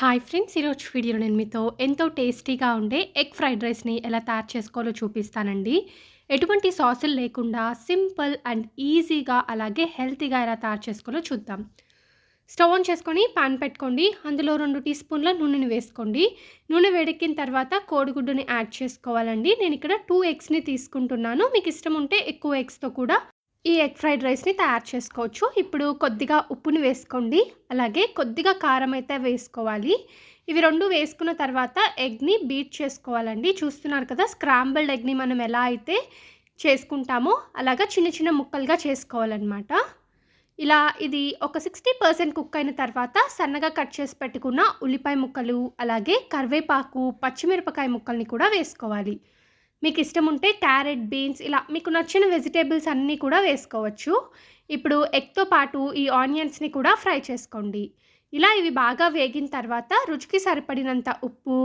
Hi friends ఈరోజు video నేను మీతో ఎంతో టేస్టీగా ఉండే ఎగ్ ఫ్రైడ్ రైస్ని ఎలా తయారు చేసుకోవాలో చూపిస్తానండి. ఎటువంటి సాసులు లేకుండా సింపుల్ అండ్ ఈజీగా అలాగే హెల్తీగా ఎలా తయారు చేసుకోవాలో చూద్దాం. స్టవ్ ఆన్ చేసుకొని పాన్ పెట్టుకోండి. అందులో రెండు టీ స్పూన్ల నూనెని వేసుకోండి. నూనె వేడెక్కిన తర్వాత కోడిగుడ్డుని యాడ్ చేసుకోవాలండి. నేను ఇక్కడ టూ ఎగ్స్ని తీసుకుంటున్నాను. మీకు ఇష్టం ఉంటే ఎక్కువ ఎగ్స్తో కూడా ఈ ఎగ్ ఫ్రైడ్ రైస్ని తయారు చేసుకోవచ్చు. ఇప్పుడు కొద్దిగా ఉప్పుని వేసుకోండి. అలాగే కొద్దిగా కారం అయితే వేసుకోవాలి. ఇవి రెండు వేసుకున్న తర్వాత ఎగ్ని బీట్ చేసుకోవాలండి. చూస్తున్నారు కదా స్క్రాంబుల్డ్ ఎగ్ని మనం ఎలా అయితే చేసుకుంటామో అలాగా చిన్న చిన్న ముక్కలుగా చేసుకోవాలన్నమాట. ఇలా ఇది ఒక సిక్స్టీ పర్సెంట్ కుక్ అయిన తర్వాత సన్నగా కట్ చేసి పెట్టుకున్న ఉల్లిపాయ ముక్కలు అలాగే కరివేపాకు పచ్చిమిరపకాయ ముక్కల్ని కూడా వేసుకోవాలి. మీకు ఇష్టం ఉంటే క్యారెట్ బీన్స్ ఇలా మీకు నచ్చిన వెజిటేబుల్స్ అన్నీ కూడా వేసుకోవచ్చు. ఇప్పుడు ఎగ్తో పాటు ఈ ఆనియన్స్ని కూడా ఫ్రై చేసుకోండి. ఇలా ఇవి బాగా వేగిన తర్వాత రుచికి సరిపడినంత ఉప్పు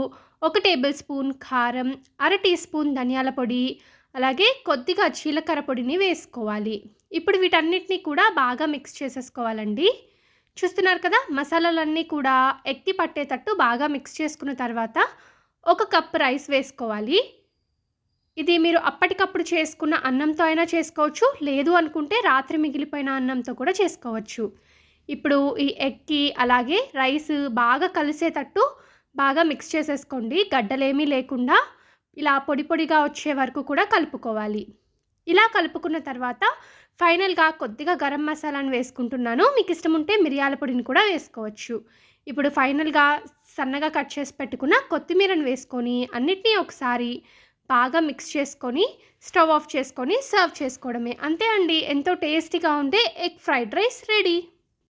ఒక టేబుల్ స్పూన్ కారం అర టీ స్పూన్ ధనియాల పొడి అలాగే కొద్దిగా జీలకర్ర పొడిని వేసుకోవాలి. ఇప్పుడు వీటన్నిటిని కూడా బాగా మిక్స్ చేసేసుకోవాలండి. చూస్తున్నారు కదా మసాలాలన్నీ కూడా ఎక్కి పట్టేటట్టు బాగా మిక్స్ చేసుకున్న తర్వాత ఒక కప్ రైస్ వేసుకోవాలి. ఇది మీరు అప్పటికప్పుడు చేసుకున్న అన్నంతో అయినా చేసుకోవచ్చు. లేదు అనుకుంటే రాత్రి మిగిలిపోయిన అన్నంతో కూడా చేసుకోవచ్చు. ఇప్పుడు ఈ ఎగ్కి అలాగే రైస్ బాగా కలిసేటట్టు బాగా మిక్స్ చేసేసుకోండి. గడ్డలేమీ లేకుండా ఇలా పొడి పొడిగా వచ్చే వరకు కూడా కలుపుకోవాలి. ఇలా కలుపుకున్న తర్వాత ఫైనల్గా కొద్దిగా గరం మసాలాను వేసుకుంటున్నాను. మీకు ఇష్టం ఉంటే మిరియాల పొడిని కూడా వేసుకోవచ్చు. ఇప్పుడు ఫైనల్గా సన్నగా కట్ చేసి పెట్టుకున్న కొత్తిమీరను వేసుకొని అన్నిటినీ ఒకసారి బాగా మిక్స్ చేసుకొని స్టవ్ ఆఫ్ చేసుకొని సర్వ్ చేసుకోవడమే. అంతే అండి. ఎంతో టేస్టీగా ఉండే ఎగ్ ఫ్రైడ్ రైస్ రెడీ